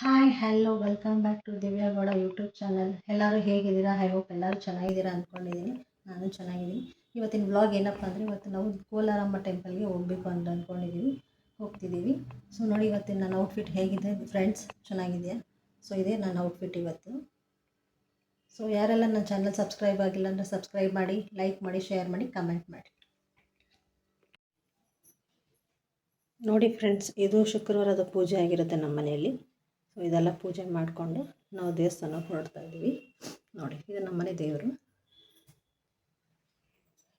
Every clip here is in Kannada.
Hi hello welcome back to Divya Gowda YouTube channel ಎಲ್ಲರೂ ಹೇಗಿದ್ದೀರಾ? ಐ ಹೋಪ್ ಎಲ್ಲರೂ ಚೆನ್ನಾಗಿದ್ದೀರಾ ಅಂದ್ಕೊಂಡಿದ್ದೀನಿ. ನಾನು ಚೆನ್ನಾಗಿದ್ದೀನಿ. ಇವತ್ತಿನ ವ್ಲಾಗ್ ಏನಪ್ಪ ಅಂದರೆ ಇವತ್ತು ನಾವು ಕೋಲಾರಮ್ಮ ಟೆಂಪಲ್ಗೆ ಹೋಗಬೇಕು ಅಂತ ಅಂದ್ಕೊಂಡಿದ್ದೀವಿ. ಹೋಗ್ತಿದ್ದೀವಿ. ಸೊ ನೋಡಿ ಇವತ್ತಿನ ನನ್ನ ಔಟ್ಫಿಟ್ ಹೇಗಿದೆ? ಫ್ರೆಂಡ್ಸ್ ಚೆನ್ನಾಗಿದೆಯಾ ಸೊ ಇದೇ ನನ್ನ ಔಟ್ಫಿಟ್ ಇವತ್ತು. ಸೊ ಯಾರೆಲ್ಲ ನನ್ನ ಚಾನಲ್ ಸಬ್ಸ್ಕ್ರೈಬ್ ಆಗಿಲ್ಲ ಅಂದರೆ ಸಬ್ಸ್ಕ್ರೈಬ್ ಮಾಡಿ ಲೈಕ್ ಮಾಡಿ ಶೇರ್ ಮಾಡಿ ಕಮೆಂಟ್ ಮಾಡಿ. ನೋಡಿ ಫ್ರೆಂಡ್ಸ್ ಇದು ಶುಕ್ರವಾರದ ಪೂಜೆ ಆಗಿರುತ್ತೆ ನಮ್ಮ ಮನೆಯಲ್ಲಿ ಇದೆಲ್ಲ ಪೂಜೆ ಮಾಡಿಕೊಂಡು ನಾವು ದೇವಸ್ಥಾನಕ್ಕೆ ಹೊರಡ್ತಾ ಇದ್ದೀವಿ. ನೋಡಿ, ಇದು ನಮ್ಮ ಮನೆ ದೇವರು.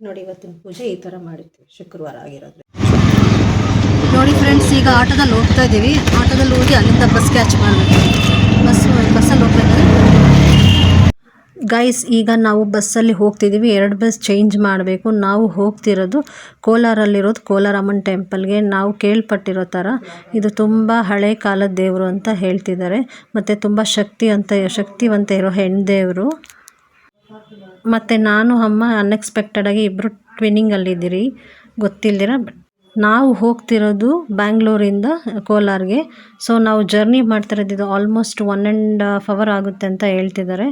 ನೋಡಿ, ಇವತ್ತಿನ ಪೂಜೆ ಈ ಥರ ಮಾಡಿರ್ತೀವಿ, ಶುಕ್ರವಾರ ಆಗಿರೋದ್ರೆ ನೋಡಿ ಫ್ರೆಂಡ್ಸ್ ಈಗ ಆಟೋದಲ್ಲಿ ಹೋಗ್ತಾ ಇದ್ದೀವಿ. ಆಟೋದಲ್ಲಿ ಹೋಗಿ ಅಲ್ಲಿಂದ ಬಸ್ ಕ್ಯಾಚ್ ಮಾಡಬೇಕು. ಬಸ್ ಬಸ್ಸಲ್ಲಿ ಹೋಗ್ಬೇಕಾದ್ರೆ ಗೈಸ್ ಈಗ ನಾವು ಬಸ್ಸಲ್ಲಿ ಹೋಗ್ತಿದ್ದೀವಿ ಎರಡು ಬಸ್ ಚೇಂಜ್ ಮಾಡಬೇಕು. ನಾವು ಹೋಗ್ತಿರೋದು ಕೋಲಾರಲ್ಲಿರೋದು ಕೋಲಾರಮ್ಮನ ಟೆಂಪಲ್ಗೆ ನಾವು ಕೇಳ್ಪಟ್ಟಿರೋ ಥರ ಇದು ತುಂಬ ಹಳೆ ಕಾಲದ ದೇವರು ಅಂತ ಹೇಳ್ತಿದ್ದಾರೆ. ಮತ್ತು ತುಂಬ ಶಕ್ತಿ ಅಂತ, ಶಕ್ತಿವಂತ ಇರೋ ಹೆಣ್ಣು ದೇವರು. ಮತ್ತು ನಾನು, ಅಮ್ಮ ಅನ್ಎಕ್ಸ್ಪೆಕ್ಟೆಡಾಗಿ ಇಬ್ಬರು ಟ್ವಿನ್ನಿಂಗಲ್ಲಿದ್ದೀರಿ ಗೊತ್ತಿಲ್ದಿರ? ನಾವು ಹೋಗ್ತಿರೋದು ಬ್ಯಾಂಗ್ಳೂರಿಂದ ಕೋಲಾರ್ಗೆ. ಸೊ ನಾವು ಜರ್ನಿ ಮಾಡ್ತಿರೋದು ಇದು almost one and half hour ಆಗುತ್ತೆ ಅಂತ ಹೇಳ್ತಿದ್ದಾರೆ.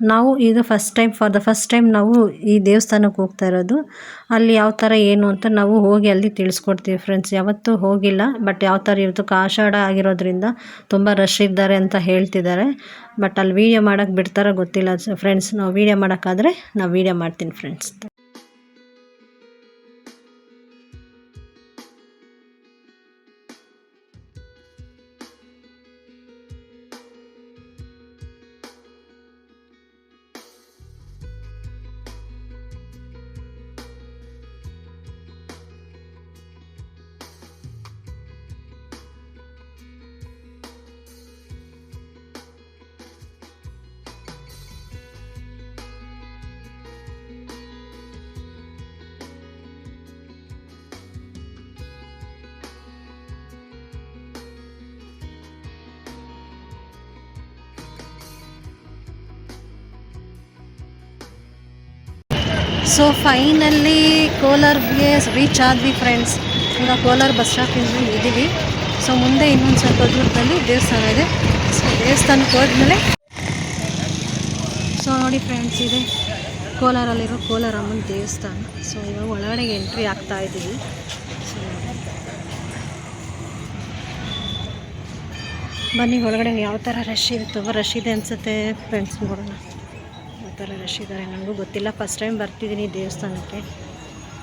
ನಾವು ಈಗ first time for the first time ನಾವು ಈ ದೇವಸ್ಥಾನಕ್ಕೆ ಹೋಗ್ತಾ ಇರೋದು. ಅಲ್ಲಿ ಯಾವ ಥರ ಏನು ಅಂತ ನಾವು ಹೋಗಿ ಅಲ್ಲಿ ತಿಳಿಸ್ಕೊಡ್ತೀವಿ ಫ್ರೆಂಡ್ಸ್ ಯಾವತ್ತೂ ಹೋಗಿಲ್ಲ ಬಟ್ ಯಾವ ಥರ ಇರುತ್ತೆ ಆಷಾಢ ಆಗಿರೋದ್ರಿಂದ ತುಂಬ ರಶ್ ಇದ್ದಾರೆ ಅಂತ ಹೇಳ್ತಿದ್ದಾರೆ. ಬಟ್ ಅಲ್ಲಿ ವೀಡಿಯೋ ಮಾಡೋಕ್ಕೆ ಬಿಡ್ತಾರೋ ಗೊತ್ತಿಲ್ಲ ಫ್ರೆಂಡ್ಸ್ ನಾವು ವೀಡಿಯೋ ಮಾಡೋಕ್ಕಾದರೆ ನಾವು ವೀಡಿಯೋ ಮಾಡ್ತೀನಿ ಫ್ರೆಂಡ್ಸ್ ಸೊ ಫೈನಲ್ಲಿ ಕೋಲಾರ್ಗೆ ರೀಚ್ ಆದ್ವಿ ಫ್ರೆಂಡ್ಸ್ ಈಗ ಕೋಲಾರ ಬಸ್ ಸ್ಟಾಪಿಂದ ಇದ್ದೀವಿ. ಸೊ ಮುಂದೆ ಇನ್ನೊಂದು ಸ್ವಲ್ಪ ದೂರದಲ್ಲಿ ದೇವಸ್ಥಾನ ಇದೆ. ಸೊ ದೇವಸ್ಥಾನಕ್ಕೆ ಹೋದ್ಮೇಲೆ ಸೊ ನೋಡಿ ಫ್ರೆಂಡ್ಸ್ ಇದೆ ಕೋಲಾರಲ್ಲಿರೋ ಕೋಲಾರಮ್ಮನ ದೇವಸ್ಥಾನ. ಸೊ ಇವಾಗ ಒಳಗಡೆಗೆ ಎಂಟ್ರಿ ಆಗ್ತಾ ಇದ್ದೀವಿ. ಸೊ ಬನ್ನಿ ಒಳಗಡೆ ಯಾವ ಥರ ರಶ್ ಇದೆ ತುಂಬ ರಶ್ ಇದೆ ಅನಿಸುತ್ತೆ ಫ್ರೆಂಡ್ಸ್ ನೋಡೋಣ. ಥರ ರಶ್ ಇದ್ದಾರೆ ನನಗೂ ಗೊತ್ತಿಲ್ಲ. ಫಸ್ಟ್ ಟೈಮ್ ಬರ್ತಿದ್ದೀನಿ ದೇವಸ್ಥಾನಕ್ಕೆ.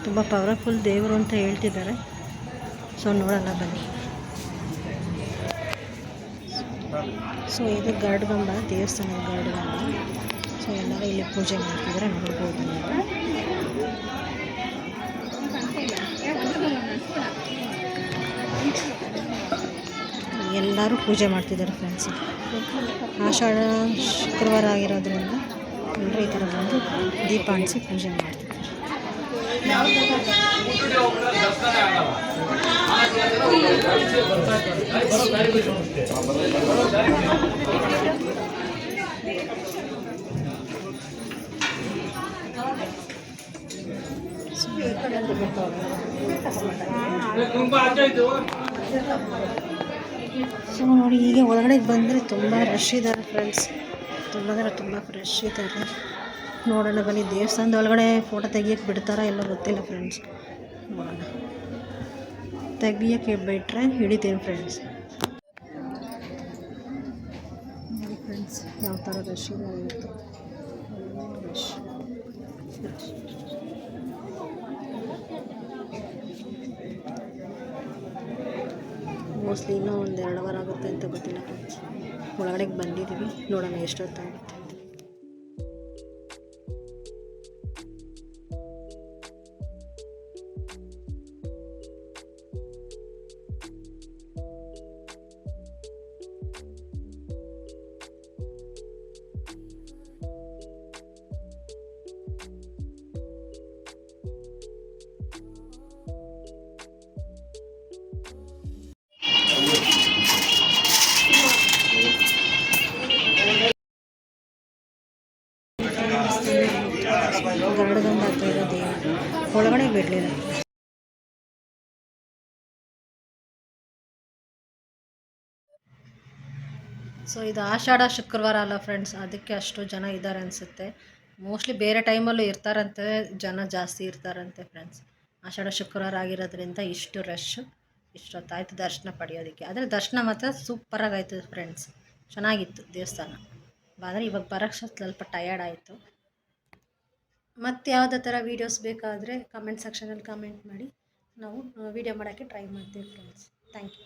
ತುಂಬ ಪವರ್ಫುಲ್ ದೇವರು ಅಂತ ಹೇಳ್ತಿದ್ದಾರೆ. ಸೊ ನೋಡೋಣ ಬನ್ನಿ. ಸೊ ಇದು ಗರುಡಗಂಬ ದೇವಸ್ಥಾನದ ಗರುಡಗಂಬ ಸೊ ಎಲ್ಲರೂ ಇಲ್ಲಿ ಪೂಜೆ ಮಾಡ್ತಿದ್ದಾರೆ. ನೋಡ್ಬೋದು ಎಲ್ಲರೂ ಪೂಜೆ ಮಾಡ್ತಿದ್ದಾರೆ ಫ್ರೆಂಡ್ಸ್ ಆಷಾಢ ಶುಕ್ರವಾರ ಆಗಿರೋದ್ರಿಂದ. ಎಲ್ಲರೂ ಈ ಥರ ಬಂದು ದೀಪ ಅಂಟಿಸಿ ಪೂಜೆ ಮಾಡ್ತಿದ್ದಾರೆ ಸೊ ನೋಡಿ ಈಗ ಒಳಗಡೆ ಬಂದರೆ ತುಂಬ ರಶ್ ಇದ್ದಾರೆ ಫ್ರೆಂಡ್ಸ್ ತುಂಬ ಅಂದರೆ ತುಂಬ ಫ್ರೆಶ್ ಇದ್ದಾರೆ. ನೋಡೋಣ ಬನ್ನಿ, ದೇವಸ್ಥಾನದ ಒಳಗಡೆ ಫೋಟೋ ತೆಗಿಯೋಕ್ಕೆ ಬಿಡ್ತಾರಾ ಎಲ್ಲ ಗೊತ್ತಿಲ್ಲ ಫ್ರೆಂಡ್ಸ್ ನೋಡೋಣ. ತೆಗಿಯೋಕ್ಕೆ ಬಿಟ್ಟರೆ ಹಿಡಿತೀನಿ ಫ್ರೆಂಡ್ಸ್ ನೋಡಿ ಫ್ರೆಂಡ್ಸ್ ಯಾವ ಥರ ರಶ್ ಇದೆ ಇವತ್ತು. ರಶ್ ಮೋಸ್ಟ್ಲಿ ಇನ್ನೂ ಒಂದು ಎರಡು ವಾರ ಆಗುತ್ತೆ ಅಂತ ಗೊತ್ತಿಲ್ಲ ಫ್ರೆಂಡ್ಸ್ ಒಳಗಡೆಗೆ ಬಂದಿದ್ದೀವಿ. ನೋಡೋಣ ಎಷ್ಟೊತ್ತಾಗುತ್ತೆ. ಅಂತ ಗರುಡಗಂಬ ಹತ್ರ ಇರೋ ದೇವರು ಒಳಗಡೆ ಬಿಡಲಿಲ್ಲ. ಸೊ ಇದು ಆಷಾಢ, ಶುಕ್ರವಾರ ಅಲ್ಲ ಫ್ರೆಂಡ್ಸ್ ಅದಕ್ಕೆ ಅಷ್ಟು ಜನ ಇದ್ದಾರೆ ಅನಿಸುತ್ತೆ. ಮೋಸ್ಟ್ಲಿ ಬೇರೆ ಟೈಮಲ್ಲೂ ಇರ್ತಾರಂತೆ, ಜನ ಜಾಸ್ತಿ ಇರ್ತಾರಂತೆ ಫ್ರೆಂಡ್ಸ್ ಆಷಾಢ, ಶುಕ್ರವಾರ ಆಗಿರೋದ್ರಿಂದ ಇಷ್ಟು ರಶ್ ಇಷ್ಟೊತ್ತಾಯ್ತು ದರ್ಶನ ಪಡೆಯೋದಕ್ಕೆ. ಆದರೆ ದರ್ಶನ ಮಾತ್ರ ಆಯಿತು ಫ್ರೆಂಡ್ಸ್ ಚೆನ್ನಾಗಿತ್ತು ದೇವಸ್ಥಾನ. ಆದರೆ ಇವಾಗ ಬರೋಕ್ಕೆ ಸ್ವಲ್ಪ ಟಯರ್ಡ್ ಆಯಿತು. ಮತ್ತು ಯಾವುದೇ ಥರ ವೀಡಿಯೋಸ್ ಬೇಕಾದರೆ ಕಮೆಂಟ್ ಸೆಕ್ಷನಲ್ಲಿ ಕಮೆಂಟ್ ಮಾಡಿ. ನಾವು ವೀಡಿಯೋ ಮಾಡೋಕ್ಕೆ ಟ್ರೈ ಮಾಡ್ತೀವಿ ಫ್ರೆಂಡ್ಸ್ ಥ್ಯಾಂಕ್ ಯು